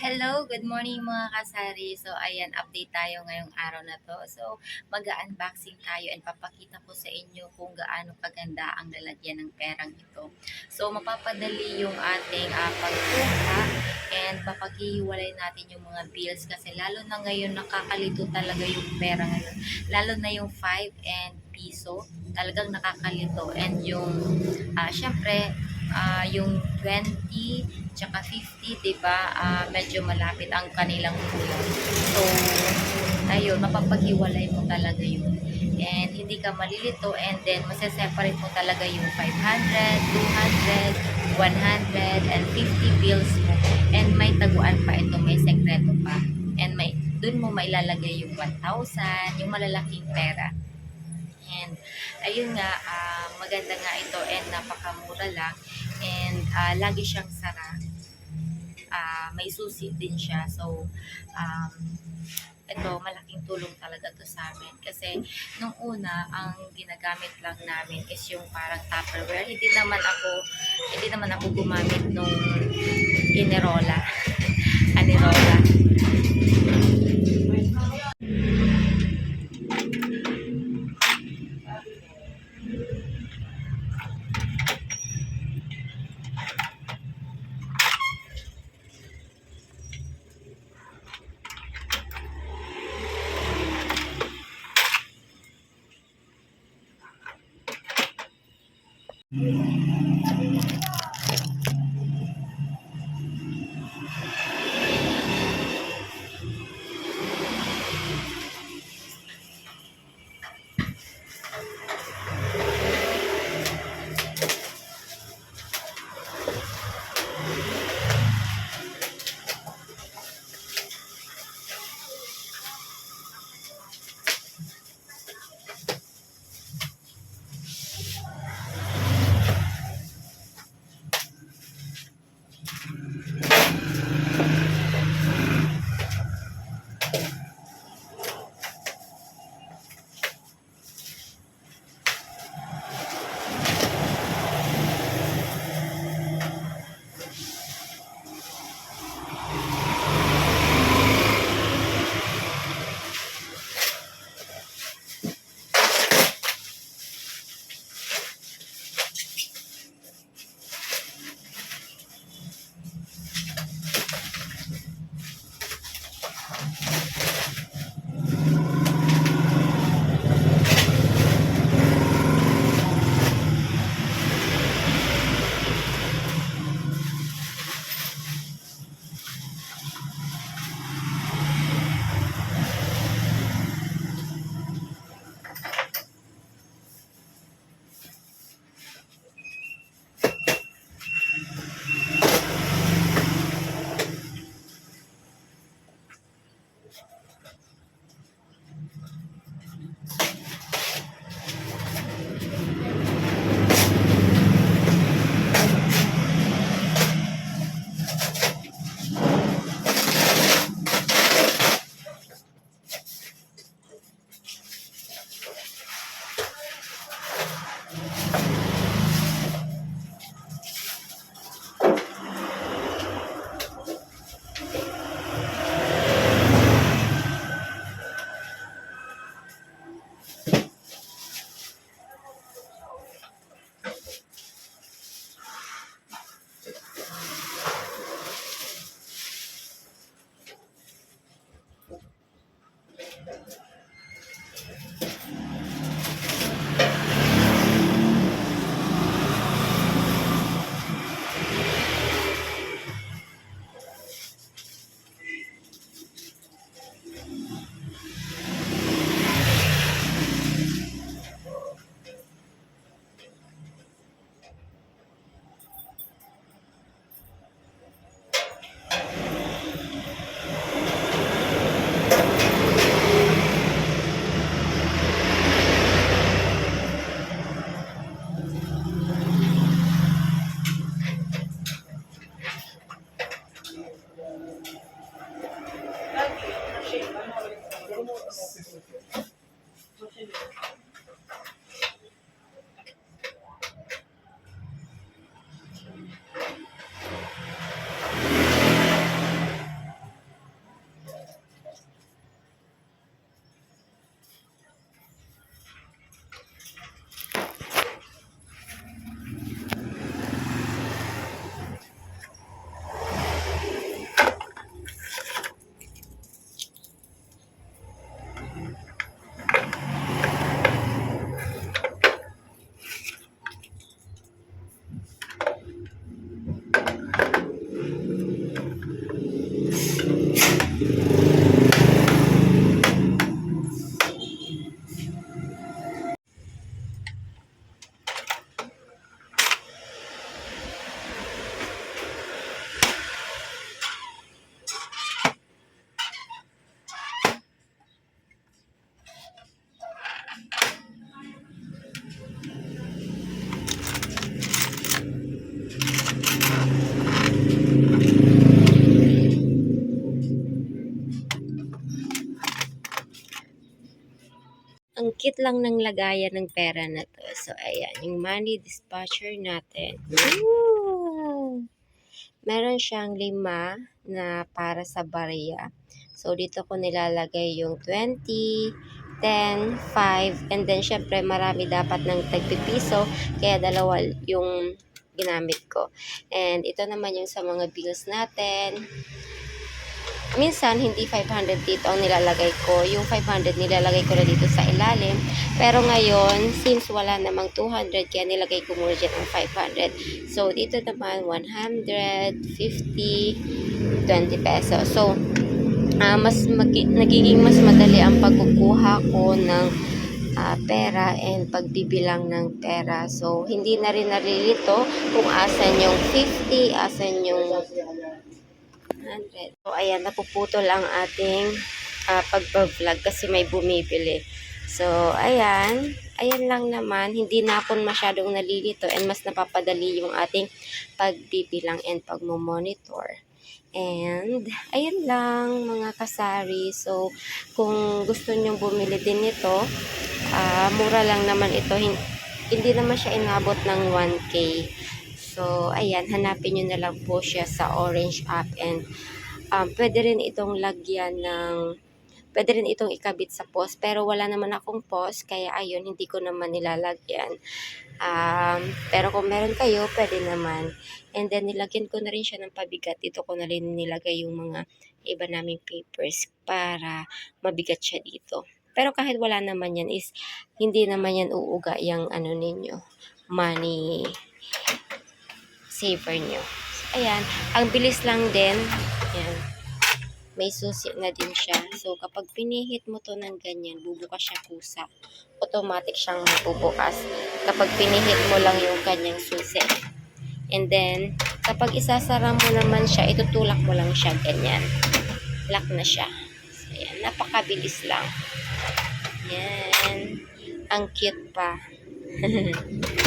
Hello, good morning mga kasari. So, ayan, update tayo ngayong araw na to. So, mag-unboxing tayo and papakita ko sa inyo kung gaano kaganda ang lalagyan ng perang ito. So, mapapadali yung ating uh, pagkuha and papaghihiwalay natin yung mga bills kasi lalo na ngayon nakakalito talaga yung pera ngayon. Lalo na yung 5 and piso, talagang nakakalito. And yung, uh, syempre, ah, yung 20 tsaka 50, 'di ba? Ah, medyo malapit ang kanilang kulang. So, ayun, mapapaghiwalay mo talaga yun. And hindi ka malilito and then maseseparate mo talaga yung 500, 200, 100, and 50 bills mo. And may taguan pa ito, may sekreto pa. And may dun mo mailalagay yung 1,000, yung malalaking pera. And ayun nga, ah, maganda nga ito and napakamura lang. And ah, lagi siyang sara. Ah, may susi din siya. So, um, ito, malaking tulong talaga to sa amin. Kasi, nung una, ang ginagamit lang namin is yung parang Tupperware. Hindi naman ako, hindi naman ako gumamit nung Inerola. Anirola. Mm-hmm. Cute lang ng lagayan ng pera na to. So, ayan, yung money dispatcher natin. Ooh! Meron siyang lima na para sa barya. So, dito ko nilalagay yung 20, 10, 5, and then syempre marami dapat ng tagpipiso, kaya dalawa yung ginamit ko. And ito naman yung sa mga bills natin. Minsan, hindi 500 dito ang nilalagay ko. Yung 500 nilalagay ko na dito sa ilalim. Pero ngayon, since wala namang 200, kaya nilagay ko muna dyan ang 500. So, dito naman, 100, 50, 20 pesos. So, ah, mas magi- nagiging mas madali ang pagkukuha ko ng ah, pera and pagbibilang ng pera. So, hindi na rin narilito kung asan yung 50, asan yung 100. So, ayan, napuputol ang ating ah, pagbablog kasi may bumibili. So, ayan. Ayan lang naman. Hindi na ako masyadong nalilito and mas napapadali yung ating pagbibilang and pagmomonitor. And, ayan lang mga kasari. So, kung gusto nyong bumili din nito, ah, mura lang naman ito. Hin- Hindi naman siya inabot ng 1K. So, ayan, hanapin nyo na lang po siya sa Orange app and um, pwede rin itong lagyan ng pwede rin itong ikabit sa post pero wala naman akong post kaya ayun hindi ko naman nilalagyan. Um, pero kung meron kayo pwede naman. And then nilagyan ko na rin siya ng pabigat. Dito ko na rin nilagay yung mga iba naming papers para mabigat siya dito. Pero kahit wala naman yan is hindi naman yan uuga yung ano ninyo money saver nyo ayan ang bilis lang din ayan may susi na din siya. So, kapag pinihit mo to ng ganyan, bubukas siya kusa. Automatic siyang bubukas. Kapag pinihit mo lang yung kanyang susi. And then, kapag isasara mo naman siya, itutulak mo lang siya ganyan. Lock na siya. So, ayan. Napakabilis lang. Yan. Ang cute pa.